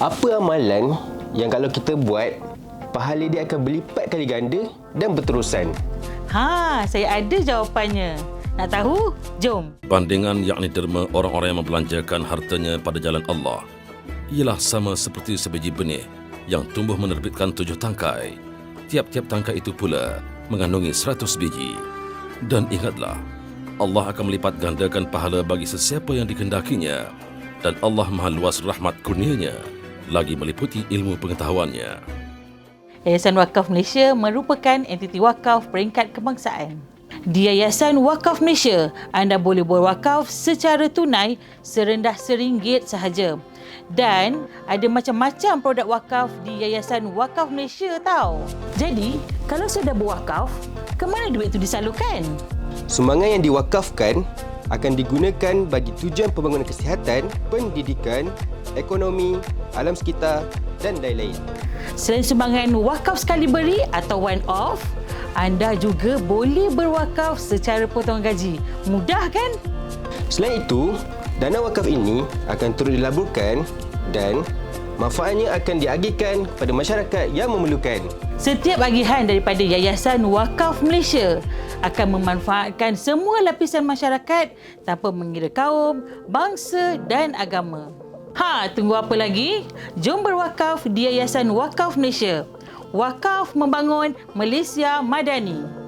Apa amalan yang kalau kita buat, pahala dia akan berlipat kali ganda dan berterusan? Ha, saya ada jawapannya. Nak tahu? Jom. Bandingan yakni derma orang-orang yang membelanjakan hartanya pada jalan Allah ialah sama seperti sebiji benih yang tumbuh menerbitkan tujuh tangkai. Tiap-tiap tangkai itu pula mengandungi seratus biji. Dan ingatlah, Allah akan melipat gandakan pahala bagi sesiapa yang dikendakinya dan Allah maha luas rahmat kurnianya lagi meliputi ilmu pengetahuannya. Yayasan Wakaf Malaysia merupakan entiti wakaf peringkat kebangsaan. Di Yayasan Wakaf Malaysia, anda boleh berwakaf secara tunai serendah seringgit sahaja. Dan ada macam-macam produk wakaf di Yayasan Wakaf Malaysia tau. Jadi, kalau saya dah berwakaf, ke mana duit itu disalurkan? Sumbangan yang diwakafkan akan digunakan bagi tujuan pembangunan kesihatan, pendidikan, ekonomi, alam sekitar dan lain-lain. Selain sumbangan wakaf sekali beri atau one off, anda juga boleh berwakaf secara potongan gaji. Mudah kan? Selain itu, dana wakaf ini akan terus dilaburkan dan manfaatnya akan diagihkan kepada masyarakat yang memerlukan. Setiap agihan daripada Yayasan Wakaf Malaysia akan memanfaatkan semua lapisan masyarakat tanpa mengira kaum, bangsa dan agama. Ha, tunggu apa lagi? Jom berwakaf di Yayasan Wakaf Malaysia. Wakaf membangun Malaysia Madani.